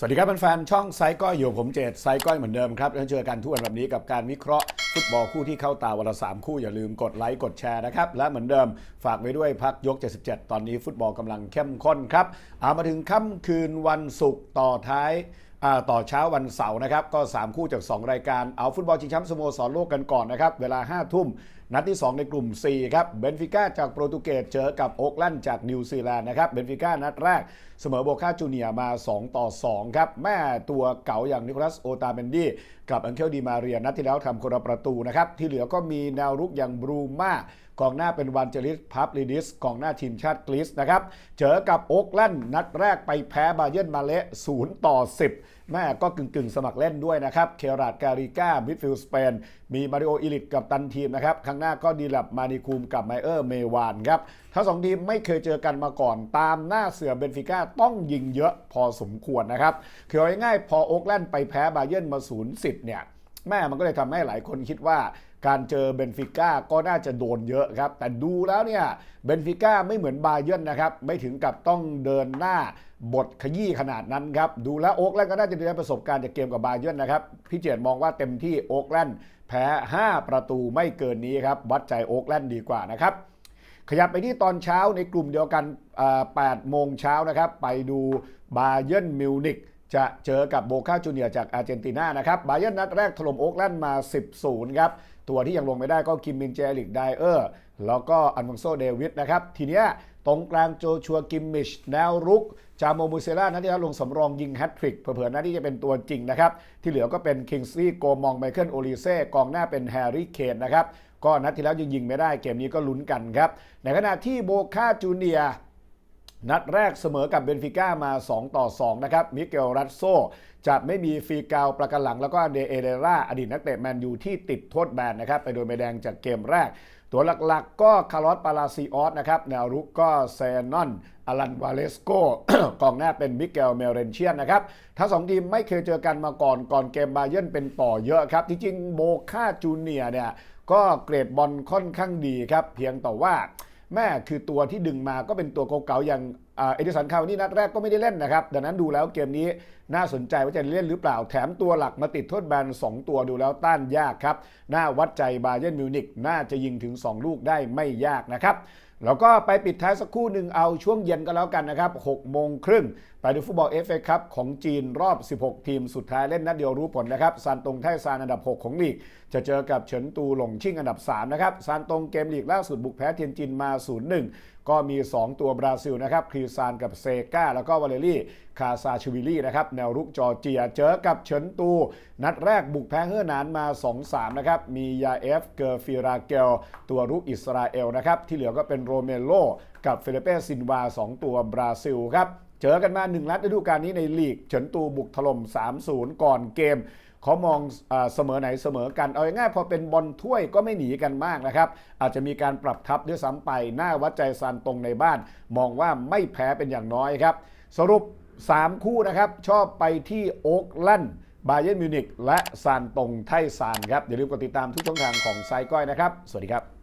สวัสดีครับแฟนๆช่องไซก้อยอยู่ผมเจตไซก้อยเหมือนเดิมครับเจอกันทุกวันแบบนี้กับการวิเคราะห์ฟุตบอลคู่ที่เข้าตาวันละสามคู่อย่าลืมกดไลค์กดแชร์นะครับและเหมือนเดิมฝากไว้ด้วยพักยก 77 ตอนนี้ฟุตบอลกำลังเข้มข้นครับเอามาถึงค่ำคืนวันศุกร์ต่อท้ายต่อเช้าวันเสาร์นะครับก็ 3 คู่จาก 2 รายการเอาฟุตบอลชิงแชมป์สโมสรโลกกันก่อนนะครับเวลา 5 ทุ่ม นัดที่ 2 ในกลุ่ม 4 ครับ เบนฟิก้าจากโปรตุเกสเจอกับโอ๊กแลนด์จากนิวซีแลนด์นะครับ เบนฟิก้านัดแรกเสมอโบคาจูเนียมา 2 ต่อ 2 ครับ แม่ตัวเก๋าอย่างนิโคลัสโอตาเบนดี้กับอังเคลดีมาเรียนัดที่แล้วทำคนละประตูนะครับ ที่เหลือก็มีแนวรุกอย่างบรูมากองหน้าเป็นวันเจลิสพับลิดิสกองหน้าทีมชาติกรีซนะครับ เจอกับโอ๊กแลนด์นัดแรกไปแพ้บาเยนมาเละ0ต่อ 10 แม่ก็กึ่งกึ่งๆสมัครเล่นด้วยนะครับเคราดการิก้ามิดฟิลด์สเปน มีมาริโออิลิตกับตันทีมนะครับข้างหน้าก็ดีลับมานิคูมกับไมเออร์เมวานครับทั้งสองทีมไม่เคยเจอกันมาก่อน ตามหน้าเสือเบนฟิก้าต้องยิงเยอะพอสมควรนะครับคือง่ายๆพอโอ๊กแลนด์ไปแพ้บาเยิร์นมา0 10เนี่ย แม่มันก็เลยทำให้หลายคนคิดว่าการเจอเบนฟิก้าก็น่าจะโดนเยอะครับ แต่ดูแล้วเนี่ยเบนฟิก้าไม่เหมือนบาเยิร์นนะครับ ไม่ถึงกับต้องเดินหน้าบทขยี้ขนาดนั้นครับ ดูแล้วโอ๊กแลนด์ก็น่าจะได้ประสบการณ์จากเกมกับบาเยิร์นนะครับ พี่เจตมองว่าเต็มที่โอ๊กแลนด์แพ้ 5 ประตูไม่เกินนี้ครับ วัดใจโอ๊กแลนด์ดีกว่านะครับ ขยับไปที่ตอนเช้าในกลุ่มเดียวกัน8โมงเช้านะครับ ไปดูบาเยิร์นมิวนิก จะเจอกับโบคาจูเนียจากอาร์เจนตินานะครับบาเยิร์นนัดแรกถล่มโอ๊กแลนด์มา 10-0 ครับ ตัวที่ยังลงไม่ได้ก็คิมมินเจลิกไดเออร์แล้วก็อันฟองโซเดวิดนะครับ ทีเนี้ยตรงกลางโจชัวกิมมิช แนวรุก จามโมมูเซล่านัดที่แล้วลงสำรองยิงแฮตทริก เผื่อๆนัดที่จะเป็นตัวจริงนะครับ ที่เหลือก็เป็นคิงซี่ โกมองไมเคิลโอลิเซ่กองหน้าเป็นแฮร์รี่เคนนะครับก็นัดที่แล้วยังยิงไม่ได้เกมนี้ก็ลุ้นกันครับในขณะที่โบคาจูเนียร์ นัดแรกเสมอกับเบนฟิก้ามา 2 ต่อ 2 นะครับ มิเกลรัตโซจะไม่มีฟรีกาวประกันหลังแล้วก็เดเอเดราอดีตนักเตะแมนยูที่ติดโทษแบนนะครับ ไปโดนใบแดงจากเกมแรก ตัวหลักๆก็คาร์ลอสปาลาซิออสนะครับแนวรุกก็เซนอนอลันวาเลสโกกองหน้าเป็นมิเกลเมเรนเชียนนะครับ ทั้งสองทีมไม่เคยเจอกันมาก่อนก่อนเกมบาเยิร์นเป็นต่อเยอะครับที่จริงโบคาจูเนียเนี่ยก็เกรดบอลค่อนข้างดีครับเพียงแต่ว่า แม่คือตัวที่ดึงมาก็เป็นตัวเก่าๆอย่าง เอดิสันคาวนี่นัดแรกก็ไม่ได้เล่นนะครับ ดังนั้นดูแล้วเกมนี้น่าสนใจว่าจะเล่นหรือเปล่า แถมตัวหลักมาติดโทษแบน 2 ตัวดูแล้วต้านยากครับน่าวัดใจบาเยร์นมิวนิกน่าจะยิงถึง 2 ลูกได้ไม่ยากนะครับแล้วก็ไปปิดท้ายสักครู่หนึ่งเอาช่วงเย็นก็แล้วกันนะครับ6โมงครึ่งไปดูฟุตบอลเอฟเอคัพของจีนรอบ 16 ทีมสุดท้ายเล่นนัดเดียวรู้ผลนะครับซานตงไทซานอันดับ 6 ของลีก จะเจอกับเฉินตูหลงชิ่งอันดับ 3 นะครับซานตงเกมลีกล่าสุดบุกแพ้เทียนจินมา 0-1 ก็มี 2 ตัวบราซิลนะครับครีซานกับเซกาแล้วก็วาเลรี่คาซาชิวิลี่นะครับแนวรุกจอร์เจียเจอกับเฉินตู นัดแรกบุกแพ้เฮอร์นานมา 2-3 นะครับ มียาเอฟเกอร์ฟิราเกล ตัวรุกอิสราเอลนะครับ ที่เหลือก็เป็นโรเมโลกับเฟเดเปซินวา 2 ตัวบราซิลครับ เจอกันมา 1 นัดฤดูกาลนี้ในลีก เฉินตูบุกถล่ม 3-0 ก่อนเกม เขามองอเสมอไหนเสมอกัน เอาง่ายพอเป็นบอลถ้วยก็ไม่หนีกันมากนะครับ อาจจะมีการปรับทับด้วยซ้ำไป หน้าวัดใจซานตรงในบ้าน มองว่าไม่แพ้เป็นอย่างน้อยครับ สรุป 3 คู่นะครับชอบไปที่โอ๊กแลนบาเยนมิวนิกและซานตงไทซานครับอย่าลืมกดติดตามทุกช่องทางของไซก้อยนะครับ สวัสดีครับ